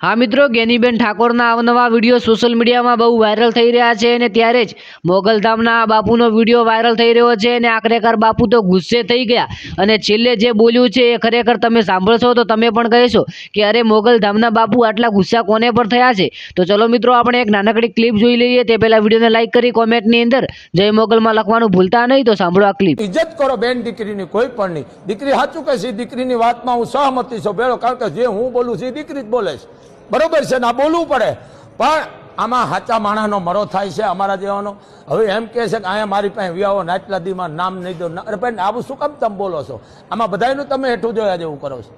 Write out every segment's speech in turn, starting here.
હા મિત્રો, ગેનીબેન ઠાકોરના અવનવા વીડિયો સોશિયલ મીડિયામાં બહુ વાયરલ થઈ રહ્યા છે અને ત્યારે જ મોગલધામના બાપુનો વીડિયો વાયરલ થઈ રહ્યો છે અને આખરેકાર બાપુ તો ગુસ્સે થઈ ગયા. અને છેલ્લે જે બોલ્યું છે એ ખરેખર તમે સાંભળશો તો તમે પણ કહેશો કે અરે મોગલધામના બાપુ આટલા ગુસ્સા કોને પર થયા છે? તો ચલો મિત્રો, આપણે એક નાનકડી ક્લિપ જોઈ લઈએ. તે પહેલાં વિડીયોને લાઇક કરી કોમેન્ટની અંદર જય મોગલમાં લખવાનું ભૂલતા નહીં તો સાંભળો આ ક્લિપ ઇજ્જત કરો બેન દીકરીની કોઈ પણ નહીં. દીકરી સાચું કહે છે દીકરીની વાતમાં હું સહમતી છું. બેડો કારણ કે જે હું બોલું છું દીકરી જ બોલે છે. બરોબર છે, ને આ બોલવું પડે. પણ આમાં સાચા માણસનો મરો થાય છે અમારા જેવાનો. હવે એમ કહે છે કે અહીંયા મારી પાસે વ્યાવો નાટલા દીમાં નામ નહીં દો. અરે ભાઈ, આવું શું કામ તમે બોલો છો? આમાં બધાયનું તમે હેઠું જોયા જેવું કરો છો.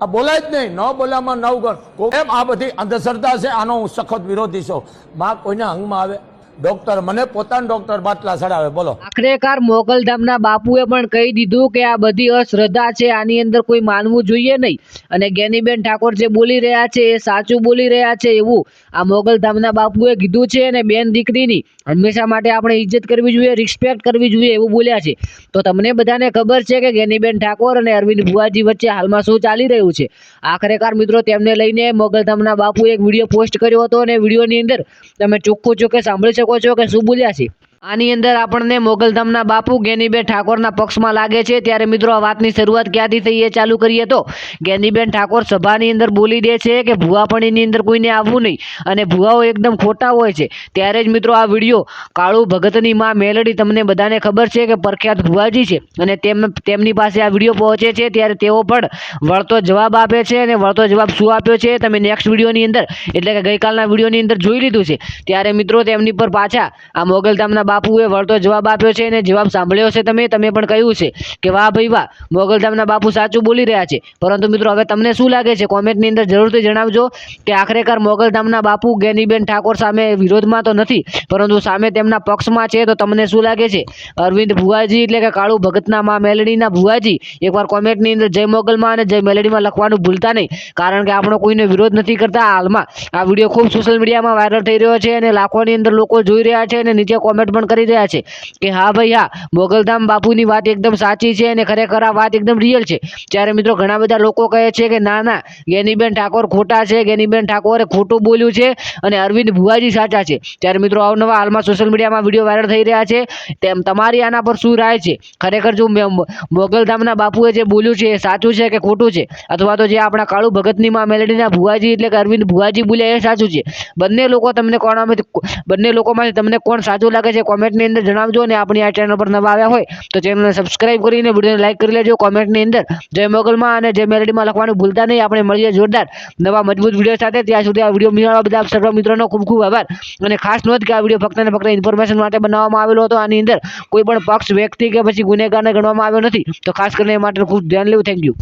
આ બોલાય જ નહીં. ન બોલામાં નવ ગણ એમ આ બધી અંધશ્રદ્ધા છે, આનો હું સખત વિરોધી છું. માં કોઈના અંગમાં આવે? ડોક્ટર મને પોતાના ડોક્ટર બાટલા ચડાવે, બોલો. આખરેકાર મોગલધામના બાપુએ પણ કહી દીધું કે આ બધી અશ્રદ્ધા છે, આની અંદર કોઈ માનવું જોઈએ નહીં. અને જ્ઞાનીબેન ઠાકોર જે બોલી રહ્યા છે, એ સાચું બોલી રહ્યા છે એવું આ મોગલધામના બાપુએ કીધું છે અને બેન દીકરીની હંમેશા માટે આપણે ઇજ્જત કરવી જોઈએ રિસ્પેક્ટ કરવી જોઈએ એવું બોલ્યા છે. તો તમને બધાને ખબર છે કે જ્ઞાનીબેન ઠાકોર અને અરવિંદ ભુવાજી વચ્ચે હાલમાં શું ચાલી રહ્યું છે? આખરેકાર મિત્રો, તેમને લઈને મોગલધામના બાપુએ એક વીડિયો પોસ્ટ કર્યો હતો અને વિડીયોની અંદર તમે ચોખ્ખું ચોખ્ખે સાંભળી શકો છો કે શું બોલ્યા છે. આની અંદર આપણને મોગલધામના બાપુ જ્ઞાનીબેન ઠાકોરના પક્ષમાં લાગે છે. ત્યારે મિત્રો, આ વાતની શરૂઆત ક્યાંથી થઈ એ ચાલુ કરીએ તો જ્ઞાનીબેન ઠાકોર સભાની અંદર બોલી દે છે કે ભુવાપણીની અંદર કોઈને આવવું નહીં અને ભુવાઓ એકદમ ખોટા હોય છે. ત્યારે જ મિત્રો, આ વીડિયો કાળુ ભગતની માં મેલડી તમને બધાને ખબર છે કે પ્રખ્યાત ભુવાજી છે અને તેમ, તેમની પાસે આ વીડિયો પહોંચે છે. ત્યારે તેઓ પણ વળતો જવાબ આપે છે અને વળતો જવાબ શું આપ્યો છે તમે નેક્સ્ટ વિડીયોની અંદર, એટલે કે ગઈકાલના વિડીયોની અંદર જોઈ લીધું છે. ત્યારે મિત્રો, તેમની પર પાછા આ મોગલધામના બાપુએ વળતો જવાબ આપ્યો છે અને જવાબ સાંભળ્યો છે તમે તમે પણ કહ્યું છે કે વાહ ભાઈ વાહ, મોગલધામના બાપુ સાચું બોલી રહ્યા છે. પરંતુ મિત્રો, હવે તમને શું લાગે છે? કોમેન્ટની અંદર જરૂરથી જણાવજો કે આખરેકાર મોગલધામના બાપુ જ્ઞાનીબેન ઠાકોર સામે વિરોધમાં તો નથી, પરંતુ સામે તેમના પક્ષમાં છે. તો તમને શું લાગે છે? અરવિંદ ભુવાજી એટલે કે કાળુ ભગતના મા મેલડીના ભુવાજી, એકવાર કોમેન્ટની અંદર જય મોગલમાં અને જય મેલડીમાં લખવાનું ભૂલતા નહીં, કારણ કે આપણો કોઈને વિરોધ નથી કરતા હાલમાં. આ વીડિયો ખૂબ સોશિયલ મીડિયામાં વાયરલ થઈ રહ્યો છે અને લાખોની અંદર લોકો જોઈ રહ્યા છે અને નીચે કોમેન્ટ પણ કરી રહ્યા છે કે હા ભાઈ, હા, મોગલધામ બાપુની વાત એકદમ સાચી છે અને ખરેખર આ વાત એકદમ રિયલ છે. ત્યારે મિત્રો ઘણા બધા લોકો કહે છે કે ના ના, ગેનીબેન ઠાકોર ખોટા છે, ગેનીબેન ઠાકોરે ખોટું બોલ્યું છે અને અરવિંદ ભુવાજી સાચા છે. ત્યારે મિત્રો અવનવા હાલમાં સોશિયલ મીડિયામાં વીડિયો વાયરલ થઈ રહ્યા છે. તેમ તમારી આના પર શું રાય છે? ખરેખર જો મોગલધામના બાપુએ જે બોલ્યું છે એ સાચું છે કે ખોટું છે? અથવા તો જે આપણા કાળુ ભગતની માં મેલડીના ભુવાજી એટલે કે અરવિંદ ભુવાજી બોલ્યા એ સાચું છે? બંને લોકો તમને કોણ બંને લોકોમાંથી તમને કોણ સાચું લાગે છે કોમેન્ટની અંદર જણાવજો અને આપણી આ ચેનલ પર નવા આવ્યા હોય તો ચેનલને સબસ્ક્રાઈબ કરીને વિડીયોને લાઇક કરી લેજો કોમેન્ટની અંદર. જય મોગલમાં અને જય મેલડીમાં લખવાનું ભૂલતા નહીં. આપણે મળીએ જોરદાર નવા મજબૂત વીડિયો સાથે. ત્યાં સુધી આ વીડિયો નિહાળવા બધા સર્વ મિત્રોનો ખૂબ ખૂબ આભાર. અને ખાસ નોંધ કે આ વીડિયો ફક્ત ફક્ત ઇન્ફોર્મેશન માટે બનાવવામાં આવેલો હતો. આની અંદર કોઈ પણ પક્ષ, વ્યક્તિ કે પછી ગુનેગારને ગણવામાં આવ્યો નથી. તો ખાસ કરીને એ માટે ખૂબ ધ્યાન લેવું. Thank you